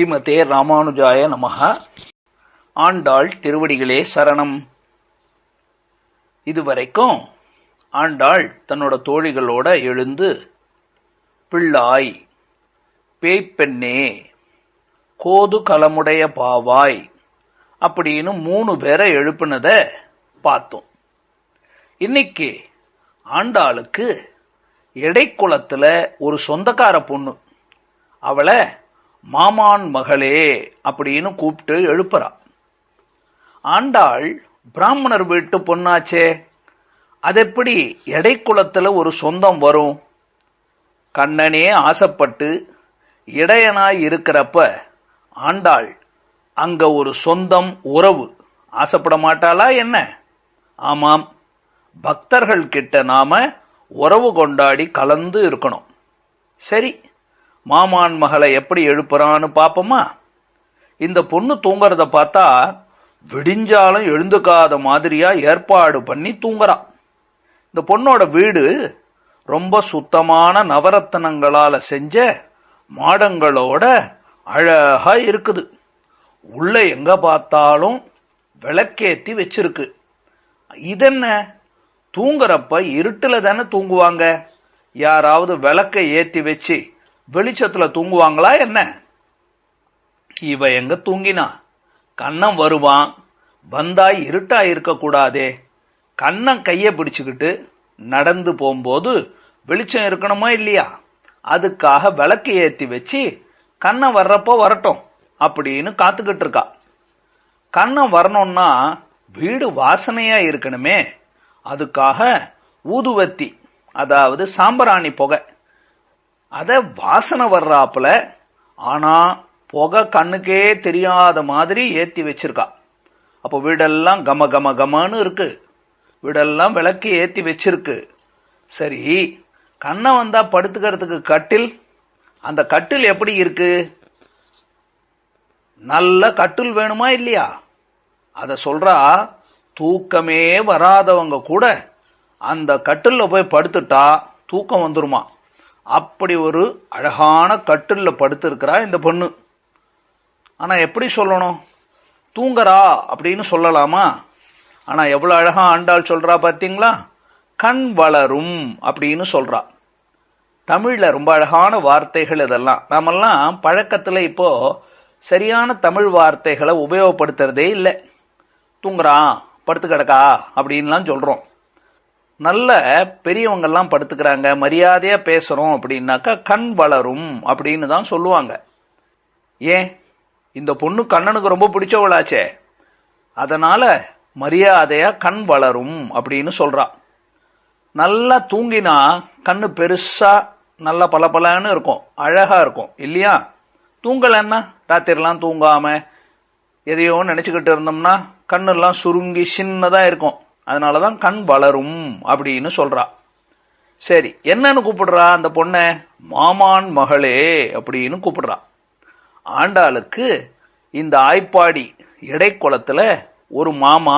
ஸ்ரீமதே ராமானுஜாய நமக ஆண்டாள் திருவடிகளே சரணம். இதுவரைக்கும் ஆண்டாள் தன்னோட தோழிகளோட எழுந்து பிள்ளாய் பேய்ப்பெண்ணே கோது கலமுடைய பாவாய் அப்படின்னு மூணு பேரை எழுப்பினத பார்த்தோம். இன்னைக்கு ஆண்டாளுக்கு எடைக்குளத்துல ஒரு சொந்தக்கார பொண்ணு. அவளை மாமான் மகளே அப்படின்னு கூப்பிட்டு எழுப்புறா. ஆண்டாள் பிராமணர் வீட்டு பொண்ணாச்சே அதெப்படி எடைக்குளத்துல ஒரு சொந்தம் வரும்? கண்ணனே ஆசைப்பட்டு இடையனாய் இருக்கிறப்ப ஆண்டாள் அங்க ஒரு சொந்தம் உறவு. ஆசைப்பட மாட்டாளா என்ன? ஆமாம் பக்தர்கள் கிட்ட நாம உறவு கொண்டாடி கலந்து இருக்கணும். சரி மாமான் மகளை எப்படி எழுப்புறான்னு பாப்போமா? இந்த பொண்ணு தூங்குறத பார்த்தா விடிஞ்சாலும் எழுந்துக்காத மாதிரியா ஏற்பாடு பண்ணி தூங்குறான் இந்த பொண்ணோட வீடு ரொம்ப சுத்தமான நவரத்தனங்களால செஞ்ச மாடங்களோட அழகா இருக்குது. உள்ள எங்க பார்த்தாலும் விளக்கேத்தி வச்சிருக்கு. இதென்ன தூங்குறப்ப இருட்டுல தானே தூங்குவாங்க. யாராவது விளக்கை ஏத்தி வச்சு வெளிச்சத்துல தூங்குவாங்களா என்ன? இவ எங்க தூங்கினா? கண்ணம் வருவான். வந்தாய் இருட்டா இருக்க கூடாதே. கண்ணம் கைய பிடிச்சுக்கிட்டு நடந்து போகும்போது வெளிச்சம் இருக்கணுமா இல்லையா? அதுக்காக விளக்கு ஏத்தி வச்சு கண்ணம் வர்றப்போ வரட்டும் அப்படின்னு காத்துக்கிட்டு இருக்கா. கண்ணம் வரணும்னா வீடு வாசனையா இருக்கணுமே. அதுக்காக ஊதுவத்தி அதாவது சாம்பராணி புகை அத வாசனை வர்றாப்புல ஆனா புகை கண்ணுக்கே தெரியாத மாதிரி ஏத்தி வச்சிருக்கா. அப்போ வீடெல்லாம் கம கம கமன்னு இருக்கு. வீடெல்லாம் விளக்கு ஏத்தி வச்சிருக்கு. சரி கண்ணை வந்தா படுத்துக்கிறதுக்கு கட்டில் அந்த கட்டில் எப்படி இருக்கு? நல்ல கட்டில் வேணுமா இல்லையா? அத சொல்றா தூக்கமே வராதவங்க கூட அந்த கட்டில்ல போய் படுத்துட்டா தூக்கம் வந்துருமா? அப்படி ஒரு அழகான கட்டிலில் படுத்திருக்கிறா இந்த பொண்ணு. ஆனால் எப்படி சொல்லணும்? தூங்குறா அப்படின்னு சொல்லலாமா? ஆனால் எவ்வளோ அழகா ஆண்டாள் சொல்றா பார்த்தீங்களா கண் வளரும் அப்படின்னு சொல்றா. தமிழில் ரொம்ப அழகான வார்த்தைகள் இதெல்லாம். நாமெல்லாம் பழக்கத்தில் இப்போ சரியான தமிழ் வார்த்தைகளை உபயோகப்படுத்துறதே இல்லை. தூங்குறான் படுத்து கிடக்கா அப்படின்லாம் சொல்கிறோம் நல்ல பெரியவங்கெல்லாம் படுத்துக்கிறாங்க மரியாதையாக பேசுகிறோம் அப்படின்னாக்கா கண் வளரும் அப்படின்னு தான் சொல்லுவாங்க. ஏன்? இந்த பொண்ணு கண்ணனுக்கு ரொம்ப பிடிச்சவளாச்சே. அதனால் மரியாதையாக கண் வளரும் அப்படின்னு சொல்கிறான் நல்லா தூங்கினா கண்ணு பெருசாக நல்ல பளபளன்னு இருக்கும். அழகாக இருக்கும். இல்லையா? தூங்கலைன்னா ராத்திரிலாம் தூங்காமல் எதையோ நினச்சிக்கிட்டு இருந்தோம்னா கண்ணெல்லாம் சுருங்கி சின்னதாக இருக்கும். அதனால தான் கண் வளரும் அப்படின்னு சொல்றா. சரி என்னன்னு கூப்பிடுறா அந்த பொண்ணை? மாமான் மகளே அப்படின்னு கூப்பிடுறா. ஆண்டாளுக்கு இந்த ஆய்ப்பாடி இடைக்குளத்தில் ஒரு மாமா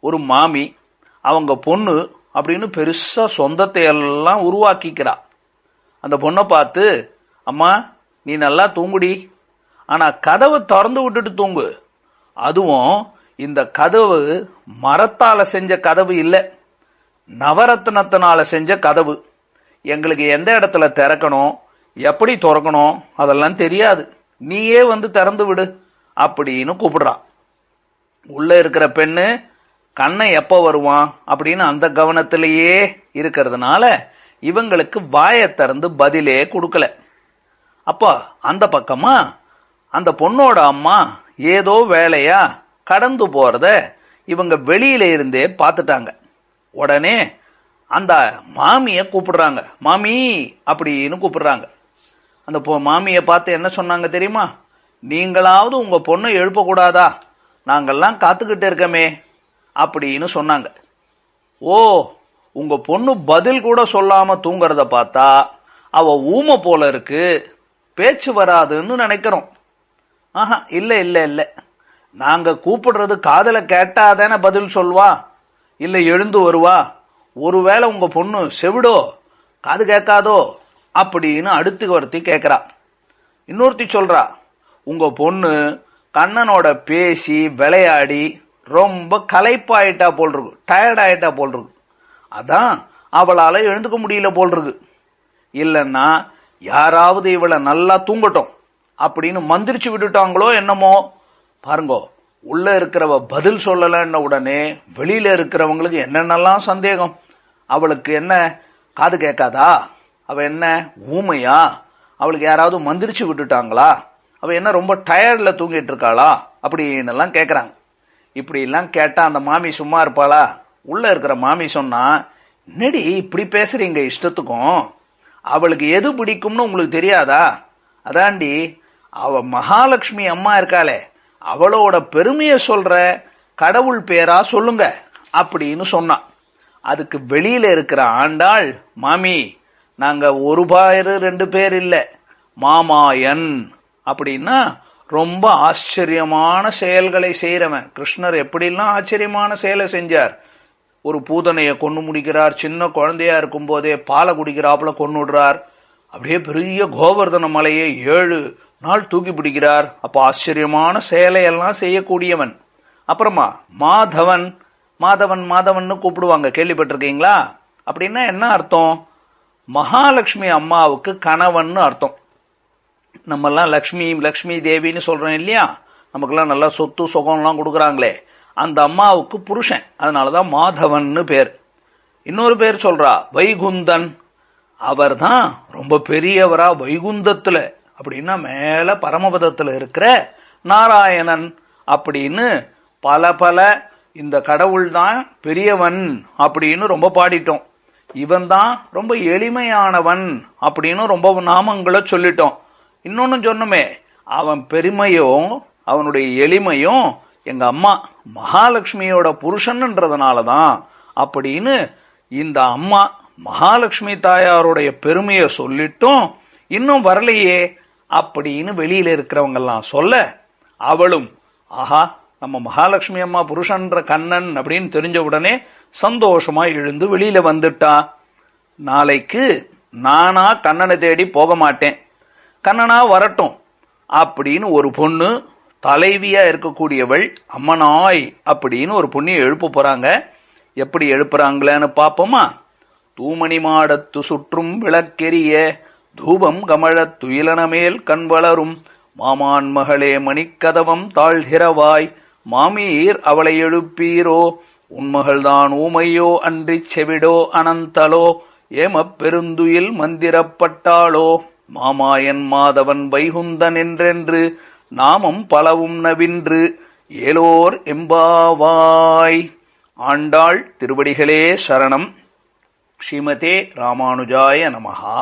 ஒரு மாமி அவங்க பொண்ணு அப்படின்னு பெருசாக சொந்தத்தை எல்லாம் உருவாக்கிக்கிறா. அந்த பொண்ணை பார்த்து அம்மா நீ நல்லா தூங்குடி. ஆனால் கதவை திறந்து விட்டுட்டு தூங்கு. அதுவும் இந்த கதவு மரத்தால செஞ்ச கதவு இல்ல. நவரத்னத்தினால செஞ்ச கதவு. எங்களுக்கு எந்த இடத்துல திறக்கணும் எப்படி திறக்கணும் அதெல்லாம் தெரியாது. நீயே வந்து திறந்து விடு அப்படின்னு கூப்பிடுறான் உள்ள இருக்கிற பெண்ணு கண்ணை எப்ப வருவான் அப்படின்னு அந்த கவனத்திலேயே இருக்கிறதுனால இவங்களுக்கு வாயை திறந்து பதிலே கொடுக்கல. அப்போ அந்த பக்கமா அந்த பொண்ணோட அம்மா ஏதோ வேலையா கடந்து போறத இவங்க வெளியில இருந்தே பார்த்துட்டாங்க. உடனே அந்த மாமிய கூப்பிடுறாங்க. மாமி அப்படின்னு கூப்பிடுறாங்க. அந்த பொ- மாமிய பார்த்து என்ன சொன்னாங்க தெரியுமா? நீங்களாவது உங்க பொண்ணை எழுப்பக்கூடாதா? நாங்கள்லாம் காத்துக்கிட்டு இருக்கமே அப்படின்னு சொன்னாங்க. ஓ உங்க பொண்ணு பதில் கூட சொல்லாம தூங்குறத பார்த்தா அவ ஊமை போல இருக்கு. பேச்சு வராதுன்னு நினைக்கிறோம். ஆஹா இல்ல இல்ல இல்லை. நாங்க கூப்பிடுறது காதல கேட்டாதானே பதில் சொல்வா? இல்லை எழுந்து வருவா? ஒருவேளை உங்க பொண்ணு செவிடோ காது கேட்காதோ? அப்படின்னு அடுத்து ஒருத்தி கேட்கறா. இன்னொருத்தி சொல்றா உங்க பொண்ணு கண்ணனோட பேசி விளையாடி ரொம்ப களைப்பாயிட்டா போல் இருக்கு டயர்ட் ஆயிட்டா போல் இருக்கு அதான் அவளால எழுந்துக்க முடியல போல் இருக்கு இல்லைன்னா யாராவது இவளை நல்லா தூங்கட்டும் அப்படின்னு மந்திரிச்சு விட்டுட்டாங்களோ என்னமோ. பாருங்கோ உள்ள இருக்கிறவ பதில் சொல்லலன்ன உடனே வெளியில இருக்கிறவங்களுக்கு என்னென்னலாம் சந்தேகம்? அவளுக்கு என்ன? காது கேட்காதா? அவ என்ன? ஊமையா? அவளுக்கு யாராவது மந்திரிச்சு விட்டுட்டாங்களா? அவ என்ன ரொம்ப டயர்ட்ல தூங்கிட்டு இருக்காளா? அப்படின்னு எல்லாம் கேக்குறாங்க. இப்படி எல்லாம் கேட்டா அந்த மாமி சும்மா இருப்பாளா? உள்ள இருக்கிற மாமி சொன்னா நெடி இப்படி பேசுறீங்க இஷ்டத்துக்கும்? அவளுக்கு எது பிடிக்கும்னு உங்களுக்கு தெரியாதா? அதாண்டி அவ மகாலட்சுமி அம்மா இருக்காளே அவளோட பெருமையை சொல்ற கடவுள் பேரா சொல்லுங்க அப்படின்னு சொன்னான். அதுக்கு வெளியில இருக்கிற ஆண்டாள் மாமி நாங்க ஒரு பேரு ரெண்டு பேர் இல்ல. மாமாயன். அப்படின்னா ரொம்ப ஆச்சரியமான செயல்களை செய்யறவன் கிருஷ்ணர் எப்படிலாம் ஆச்சரியமான செயலை செஞ்சார். ஒரு பூதனையை கொண்டு முடிக்கிறார் சின்ன குழந்தையா இருக்கும் போதே பாலை குடிக்கிறாப்புல கொண்டு விடுறார். அப்படியே பெரிய கோவர்தன மலையை ஏழு நாள் தூக்கி பிடிக்கிறார். அப்ப ஆச்சரியமான சேலையெல்லாம் செய்யக்கூடியவன். அப்புறமா மாதவன் மாதவன் மாதவன் கூப்பிடுவாங்க. கேள்விப்பட்டிருக்கீங்களா? அப்படின்னா என்ன அர்த்தம்? மகாலட்சுமி அம்மாவுக்கு கணவன் அர்த்தம். நம்மெல்லாம் லக்ஷ்மி லக்ஷ்மி தேவின்னு சொல்றோம் இல்லையா? நமக்கெல்லாம் நல்லா சொத்து சுகம்லாம் கொடுக்குறாங்களே. அந்த அம்மாவுக்கு புருஷன். அதனாலதான் மாதவன்னு பேர். இன்னொரு பேர் சொல்றா வைகுந்தன். அவர் தான் ரொம்ப பெரியவரா வைகுந்தத்துல அப்படின்னா மேல பரமபதத்துல இருக்கிற நாராயணன் அப்படின்னு பல பல இந்த கடவுள் தான் பெரியவன் அப்படின்னு ரொம்ப பாடிட்டோம். இவன் தான் ரொம்ப எளிமையானவன் அப்படின்னு ரொம்ப நாமங்களை சொல்லிட்டோம். இன்னொன்னு சொன்னோமே அவன் பெருமையும் அவனுடைய எளிமையும் எங்க அம்மா மகாலட்சுமியோட புருஷன்ன்றதுனால தான் அப்படின்னு இந்த அம்மா மகாலட்சுமி தாயாருடைய பெருமையை சொல்லிட்டும் இன்னும் வரலையே அப்படின்னு வெளியில இருக்கிறவங்கெல்லாம் சொல்ல அவளும் ஆஹா நம்ம மகாலட்சுமி அம்மா புருஷன்ற கண்ணன் அப்படின்னு தெரிஞ்ச உடனே சந்தோஷமா எழுந்து வெளியில வந்துட்டா. நாளைக்கு நானா கண்ணனை தேடி போக மாட்டேன். கண்ணனா வரட்டும் அப்படின்னு ஒரு பொண்ணு தலைவியா இருக்கக்கூடியவள் அம்மனாய் அப்படின்னு ஒரு பொண்ணியை எழுப்ப போறாங்க. எப்படி எழுப்புறாங்களேன்னு பாப்போமா? தூமணி மாடத்து சுற்றும் விளக்கெரிய தூபம் கமழத் துயிலனமேல் கண் வளரும். மாமான் மகளே மணிக்கதவம் தாழ்கிறவாய். மாமீர் அவளை எழுப்பீரோ? உன்மகள்தான் ஊமையோ அன்றிச் செவிடோ அனந்தலோ? ஏமப் பெருந்துயில் மந்திரப்பட்டாளோ? மாமாயன் மாதவன் வைகுந்தன் என்றென்று நாமம் பலவும் நவின்று. ஏலோர் எம்பாவாய். ஆண்டாள் திருவடிகளே சரணம். ஸ்ரீமதே ராமானுஜாய நமஹா.